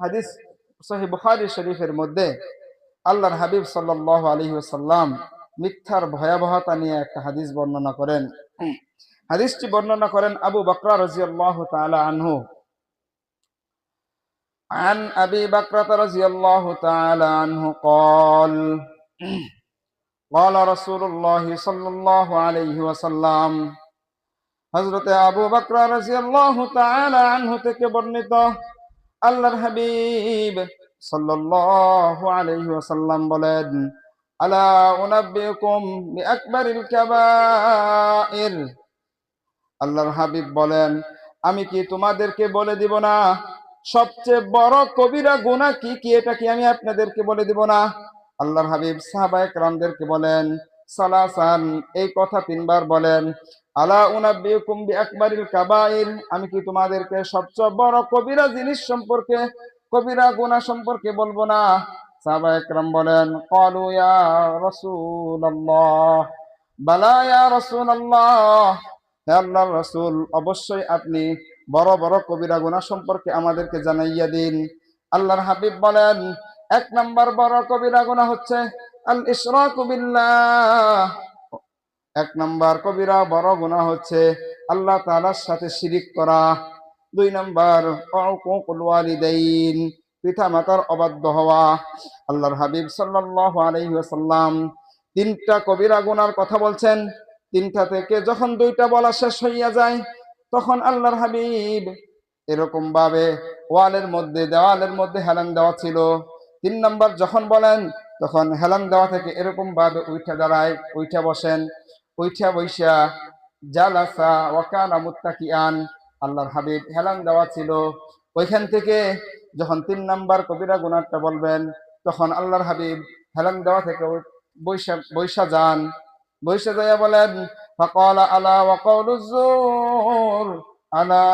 হাদিস সহি বুখারি শরীফের মধ্যে আল্লাহর হাবিব সাল্লাল্লাহু আলাইহি ওয়াসাল্লাম মিথ্যার ভয়াবহতা নিয়ে একটা হাদিস বর্ণনা করেন হাদিসটি বর্ণনা করেন আবু বকরা রাদিয়াল্লাহু তাআলা আনহু عن أبي بكرة رضي الله تعالى عنه قال قال رسول الله صلى الله عليه وسلم হজরতে আবু বকরা রাদিয়াল্লাহু তাআলা আনহু থেকে বর্ণিত আল্লাহর হাবিব সাল্লাল্লাহু আলাইহি ওয়াসাল্লাম বলেন, আলা উনাব্বিউকুম বিআকবারিল কাবাইর? আল্লাহর হাবিব বলেন, আমি কি তোমাদেরকে বলে দিব না? সবচেয়ে বড় কবিরা গুনাহ কি কি? এটা কি আমি আপনাদেরকে বলে দিব না? আল্লাহর হাবিব সাহাবা একরামদেরকে বলেন, সালাসান এই কথা তিনবার বলেন আলা কাবাইর। আমি কি তোমাদেরকে সবচেয়ে বড় কবিরা জিনিস সম্পর্কে, কবিরা গুনাহ সম্পর্কে বলব না? সাহাবা একরাম বলেন ক্বালু ইয়া রাসূলুল্লাহ। বালা ইয়া রাসূলুল্লাহ। অবশ্যই আপনি বড় বড় কবিরা গুনাহ সম্পর্কে আমাদেরকে জানাইয়া দিন। আল্লাহর হাবিব বলেন, এক নাম্বার বড় কবিরা গুনাহ হচ্ছে আল ইশরাকু বিল্লাহ। এক নাম্বার কবিরা বড় গুনাহ হচ্ছে আল্লাহ তাআলার সাথে শিরিক করা। দুই নাম্বার ওয়ালিদাইন পিতা মাতার অবাধ্য হওয়া। আল্লাহর হাবিব আলাইহি তিনটা কবিরা গুনার কথা বলছেন। তিনটা থেকে যখন দুইটা বলা শেষ হইয়া যায়, তখন আল্লাহর হাবিব এরকম ভাবে ওয়ালের মধ্যে, দেওয়ালের মধ্যে হেলান দেওয়া ছিল। তিন নম্বর যখন বলেন, তখন হেলান দেওয়া থেকে এরকম ভাবে উইঠা দাঁড়ায়, উইঠা বসেন। উইঠা বৈশা জালাসা ওয়াকানা মুত্তাকিয়ান আল্লাহর হাবিব হেলান দেওয়া ছিল ওইখান থেকে যখন তিন নাম্বার কবিরা গুনারটা বলবেন তখন আল্লাহর হাবিব হেলান দেওয়া থেকে বৈশা বৈশা যান বৈশা যাইয়া বলেন فقال ألا وقول الزور ألا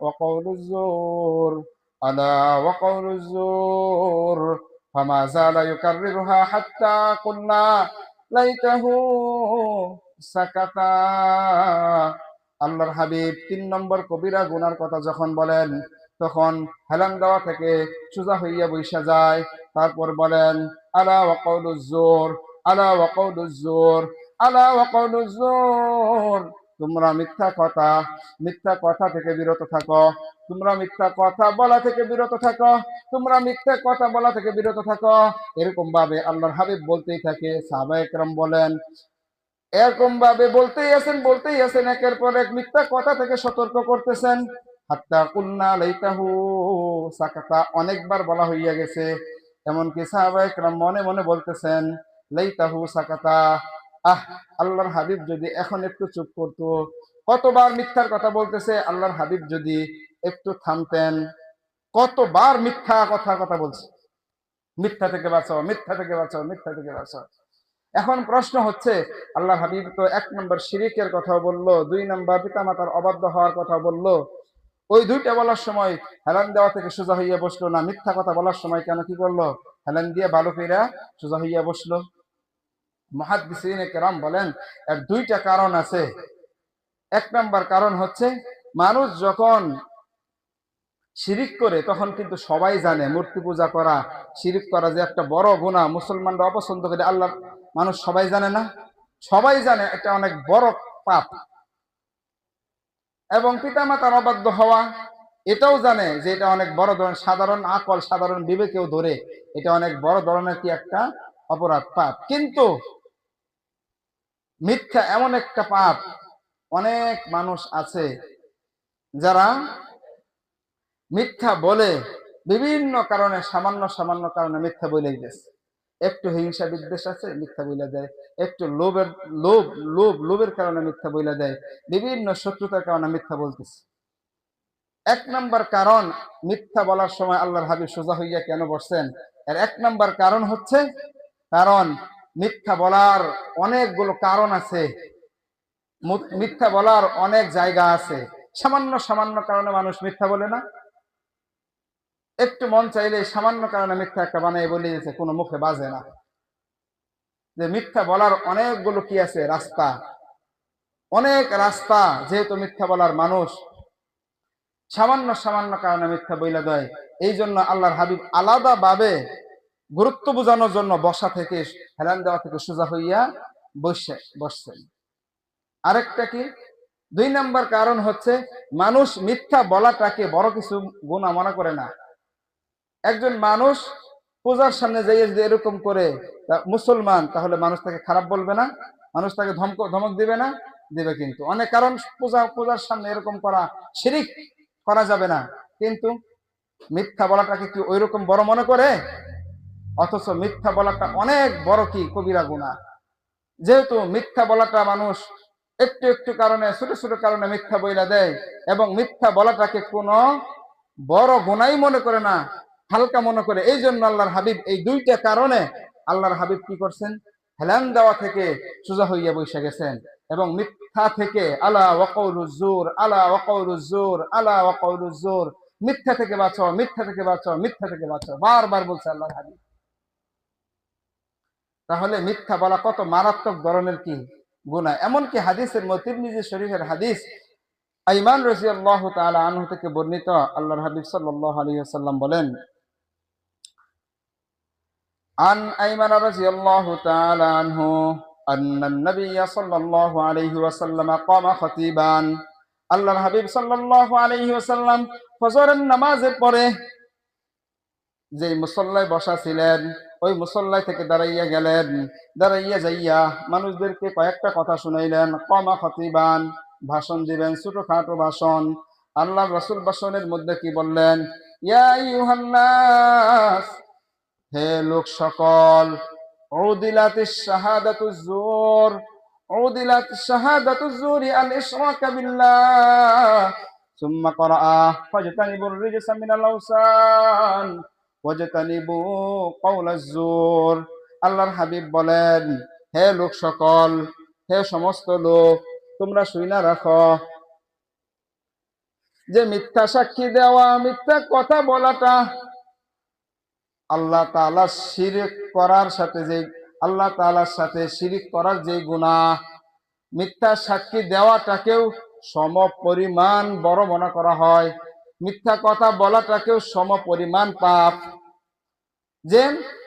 وقول الزور ألا وقول الزور فما زال يكررها حتى قلنا লাইতাহু সাকাতা। আল্লাহর হাবিব তিন নম্বর কবিরা গুনার কথা যখন বলেন, তখন হেলান দেওয়া থেকে সোজা হইয়া বৈশা যায়। তারপর বলেন, আলা ওয়াকাউলুজ জোর, আলা ওয়াকাউলুজ জোর, আলা ওয়াকাউলুজ জোর। তোমরা মিথ্যা কথা মিথ্যা কথা থেকে বিরত থাকো। তোমরা মিথ্যা কথা বলা থেকে বিরত থাকো। তোমরা মিথ্যা কথা বলা থেকে বিরত থাকো। এরকম ভাবে আল্লাহর হাবিব বলতেই থাকে, সাহাবা একরাম বলেন। এরকম ভাবে বলতেই আছেন বলতেই আছেন, একের পর এক মিথ্যা কথা থেকে সতর্ক করতেছেন। হাত্তা কুন্না লাইতাহু, সাকাতা অনেকবার বলা হইয়া গেছে। এমনকি সাহাবা একরাম মনে মনে বলতেছেন, লাইতাহু সাকাতা আহ, আল্লাহর হাবিব যদি এখন একটু চুপ করতো, কতবার মিথ্যার কথা বলতেছে, আল্লাহর হাবিব যদি একটু থামতেন, কতবার মিথ্যা কথা কথা বলছে। মিথ্যা থেকে বাঁচাও, মিথ্যা থেকে বাঁচাও, মিথ্যা থেকে বাঁচাও। এখন প্রশ্ন হচ্ছে আল্লাহ হাবিব তো এক নম্বর শিরিকের কথা বলল, দুই নম্বর পিতামাতার অবাধ্য হওয়ার কথা বলল। ওই দুইটা বলার সময় হেলান দেওয়া থেকে সোজা হইয়া বসল না, মিথ্যা কথা বলার সময় কেন কি করল? হেলান দিয়ে বালু ফেরা সোজা হইয়া বসল। মহাদিসিন বলেন, এর দুইটা কারণ আছে। এক নম্বর কারণ হচ্ছে, মানুষ যখন শিরিক করে, তখন কিন্তু সবাই জানে মূর্তি পূজা করা, শিরিক করা যে একটা বড় গুণা মুসলমানরা অপছন্দ করে আল্লাহ মানুষ সবাই জানে না? সবাই জানে এটা অনেক বড় পাপ। এবং পিতামাতার অবাধ্য হওয়া, এটাও জানে যে এটা অনেক বড় ধরনের সাধারণ আকল, সাধারণ বিবেকেও ধরে, এটা অনেক বড় ধরনের কি একটা অপরাধ, পাপ। কিন্তু মিথ্যা এমন একটা পাপ অনেক মানুষ আছে যারা মিথ্যা বলে বিভিন্ন কারণে, সামান্য সামান্য কারণে মিথ্যা বলে গেছে। একটু হিংসা বিদ্বেষ আছে, মিথ্যা বইলা দেয়। একটু লোভের, লোভ লোভ, লোভের কারণে মিথ্যা বইলা দেয়। বিভিন্ন শত্রুতার কারণে মিথ্যা বলতেছে। এক নাম্বার কারণ মিথ্যা বলার সময় আল্লাহর হাবিব সোজা হইয়া কেন বসছেন? এর এক নাম্বার কারণ হচ্ছে, কারণ মিথ্যা বলার অনেকগুলো কারণ আছে। মিথ্যা বলার অনেক জায়গা আছে। সামান্য সামান্য কারণে মানুষ মিথ্যা বলে না। একটু মন চাইলে সামান্য কারণে মিথ্যা একটা বানিয়ে বলে দিয়েছে কোনো মুখে বাজে না। যে মিথ্যা বলার অনেকগুলো কি আছে? রাস্তা। অনেক রাস্তা যেহেতু মিথ্যা বলার মানুষ। সামান্য সামান্য কারণে মিথ্যা বইলা দেয়। এই জন্য আল্লাহর হাবিব আলাদা ভাবে গুরুত্ব বোঝানোর জন্য বসা থেকে হেলান দেওয়া থেকে সোজা হইয়া বসে বসছেন। আরেকটা কি? দুই নাম্বার কারণ হচ্ছে মানুষ মিথ্যা বলাটাকে বড় কিছু গুণা মনে করে না। একজন মানুষ পূজার সামনে যাইয়ে যদি এরকম করে মুসলমান, তাহলে মানুষ তাকে খারাপ বলবে না, মানুষ তাকে ধমক ধমক দিবে না, দিবে কিন্তু। অনেক কারণ পূজা পূজার সামনে এরকম করা শিরিক করা যাবে না। কিন্তু মিথ্যা বলাটাকে কি ওই রকম বড় মনে করে? অথচ মিথ্যা বলাটা অনেক বড় কি কবিরা গুণা। যেহেতু মিথ্যা বলাটা মানুষ একটু একটু কারণে, ছোট ছোট কারণে মিথ্যা বইলা দেয় এবং মিথ্যা বলাটাকে কোনো বড় গুণাই মনে করে না, হালকা মনে করে। এই জন্য আল্লাহর হাবিব এই দুইটা কারণে আল্লাহর হাবিব কি করছেন? হেলান দেওয়া থেকে সোজা হইয়া বসে গেছেন এবং মিথ্যা থেকে আলা ওয়াকাউলুজুর আলা ওয়াকাউলুজুর আলা ওয়াকাউলুজুর মিথ্যা থেকে বাঁচো মিথ্যা থেকে বাঁচো মিথ্যা থেকে বাঁচো বারবার বলছে আল্লাহর হাবিব। তাহলে মিথ্যা বলা কত মারাত্মক ধরনের কি গুনাহ এমনকি হাদিসের মতিরমিজি শরীফের হাদিস আইমান রাদিয়াল্লাহু তাআলা আনহু থেকে বর্ণিত আল্লাহর হাবিব সাল্লাল্লাহু আলাইহি ওয়াসাল্লাম বলেন عن أيمن رضي الله تعالى عنه أن النبي صلى الله عليه وسلم قام خطيبا আল্লাহর হাবিব সাল্লাল্লাহু আলাইহি ওয়াসাল্লাম ফজরের নামাজের পরে যে মুসল্লায় বসা ছিলেন ওই মুসল্লায় থেকে দাঁড়াইয়া গেলেন দাঁড়াইয়া যাইয়া মানুষদেরকে কয়েকটা কথা শুনাইলেন কমা খতিবান ভাষণ দিবেন ছোটখাটো ভাষণ আল্লাহ রসুল ভাষণের মধ্যে কি বললেন ইয়া আইয়ুহান্নাস হে লোক সকল উদিলাতিস শাহাদাতুজ জুর উদিলাত শাহাদাতুজ জুরি আল ইশরাক বিল্লাহ ثم قرأ فاجتنبوا الرجس من الأوثان ওয়াজতানিবু কওলাজ জুর আল্লাহর হাবিব বলেন, হে লোক সকল, হে সমস্ত লোক, তোমরা শুইনা রাখো। যে মিথ্যা সাক্ষী দেওয়া, মিথ্যা কথা বলাটা আল্লাহ তাআলা শিরিক করার সাথে যে আল্লাহ তাআলার সাথে শিরিক করার যে গুনাহ, মিথ্যা সাক্ষী দেওয়াটাকেও সম পরিমাণ বড় মনে করা হয়। মিথ্যা কথা বলাটাকেও সম পরিমাণ পাপ। যে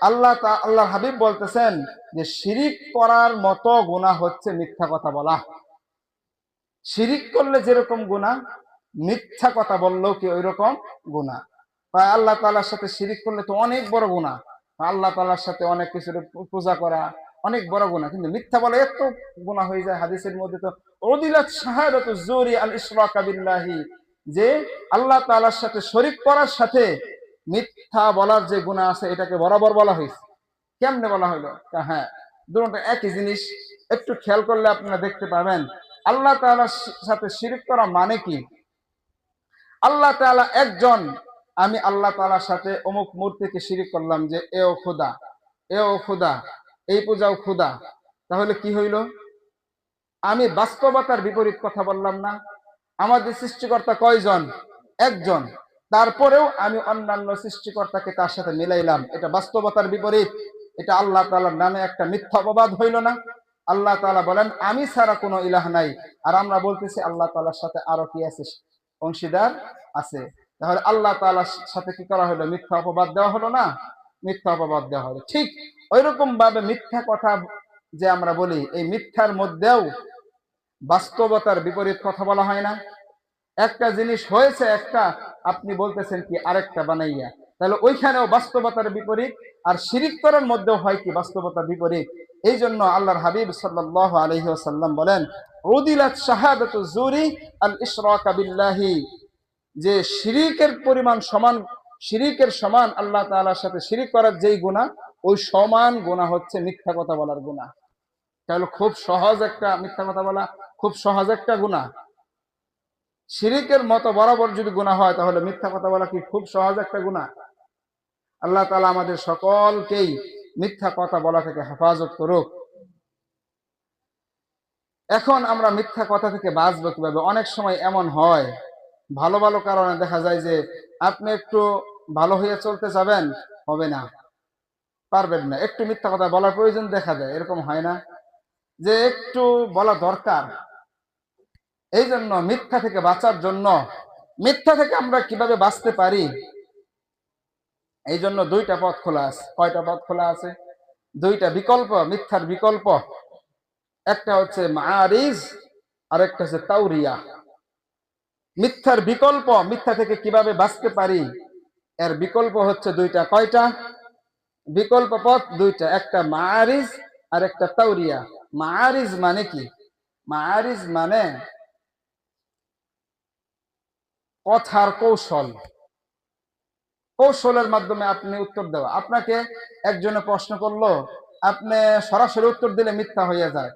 আল্লাহ আল্লাহ হাবিব বলতেছেন যে, শিরিক করার মতো গুণা হচ্ছে মিথ্যা কথা বলা। শিরিক করলে যেরকম গুণা মিথ্যা কথা বললেও কি ওই রকম গুণা তাই আল্লাহ তালার সাথে শিরিক করলে তো অনেক বড় গুণা আল্লাহ তালার সাথে অনেক কিছুর পূজা করা অনেক বড় গুণা কিন্তু মিথ্যা বলে এত গুণা হয়ে যায় হাদিসের মধ্যে তো ওদিলাত শাহাদাতু জুরি আল ইশরাকা বিল্লাহি যে আল্লাহ তাআলার সাথে শরিক করার সাথে মিথ্যা বলার যে গুণা আছে, এটাকে বরাবর বলা হয়েছে। কেমনে বলা হইল হ্যাঁ দুটো একই জিনিস। একটু খেয়াল করলে আপনারা দেখতে পাবেন, আল্লাহ তাআলার সাথে শিরিক করা মানে কি? আল্লাহ তাআলা একজন, আমি আল্লাহ তাআলার সাথে অমুক মূর্তিকে শিরিক করলাম যে, এও খুদা এও খুদা, এই পূজাও খুদা। তাহলে কি হইল? আমি বাস্তবতার বিপরীত কথা বললাম না। আমাদের সৃষ্টিকর্তা কয়জন? একজন। তারপরেও আমি অন্যান্য সৃষ্টিকর্তাকে তার সাথে মিলাইলাম। এটা বাস্তবতার বিপরীত। এটা আল্লাহ তাআলার নামে একটা মিথ্যা অপবাদ হইল না। আল্লাহ তাআলা বলেন, আমি ছাড়া কোনো ইলাহ নাই। আর আমরা বলতেছি, আল্লাহ তাআলার সাথে আরও কি আছে? অংশীদার আছে। তাহলে আল্লাহ তাআলার সাথে কি করা হলো? মিথ্যা অপবাদ দেওয়া হলো না? মিথ্যা অপবাদ দেওয়া হলো। ঠিক ওইরকম ভাবে মিথ্যা কথা যে আমরা বলি, এই মিথ্যার মধ্যেও বাস্তবতার বিপরীত কথা বলা হয় না। একটা জিনিস হয়েছে, একটা আপনি বলতেছেন কি আরেকটা বানাইয়া। তাহলে ওইখানেও বাস্তবতার বিপরীত, আর শিরিক করার মধ্যেও হয় কি বাস্তবতার বিপরীত। এই জন্য আল্লাহর হাবিব সাল্লাল্লাহু আলাইহি ওয়াসাল্লাম বলেন, উদিলাত শাহাদাতু জুরি আল ইশরাক বিল্লাহি। যে শিরিকের পরিমাণ সমান, শিরিকের সমান আল্লাহ তাআলার সাথে শিরিক করার যেই গুনাহ, ওই সমান গুনাহ হচ্ছে মিথ্যা কথা বলার গুনাহ। তাহলে খুব সহজ একটা মিথ্যা কথা বলা। খুব সহজ একটা গুনাহ। শিরিকের মতো বরাবর যদি গুনাহ হয়, তাহলে মিথ্যা কথা বলা কি খুব সহজ একটা গুনাহ? আল্লাহ তাআলা আমাদের সকলকেই মিথ্যা কথা বলা থেকে হেফাজত করুক। এখন আমরা মিথ্যা কথা থেকে বাঁচবো কীভাবে? অনেক সময় এমন হয়, ভালো ভালো কারণে দেখা যায় যে আপনি একটু ভালো হয়ে চলতে যাবেন, হবে না। পারবেন না। একটু মিথ্যা কথা বলার প্রয়োজন দেখা যায়, এরকম হয় না। যে একটু বলা দরকার এই জন্য মিথ্যা থেকে বাঁচার জন্য, মিথ্যা থেকে আমরা কীভাবে বাঁচতে পারি? এই জন্য দুইটা পথ খোলা আছে। কয়টা পথ খোলা আছে? দুইটা বিকল্প, মিথ্যার বিকল্প। একটা হচ্ছে মারিজ আর একটা হচ্ছে তাউরিয়া মিথ্যার বিকল্প, মিথ্যা থেকে কীভাবে বাঁচতে পারি? এর বিকল্প হচ্ছে দুইটা। কয়টা? বিকল্প পথ দুইটা। একটা মারিজ আর একটা তাউরিয়া মারিজ মানে কি? মারিজ মানে কথার কৌশল। কৌশলের মাধ্যমে আপনি উত্তর দেওয়া। আপনাকে একজনে প্রশ্ন করল, আপনি সরাসরি উত্তর দিলে মিথ্যা হয়ে যায়।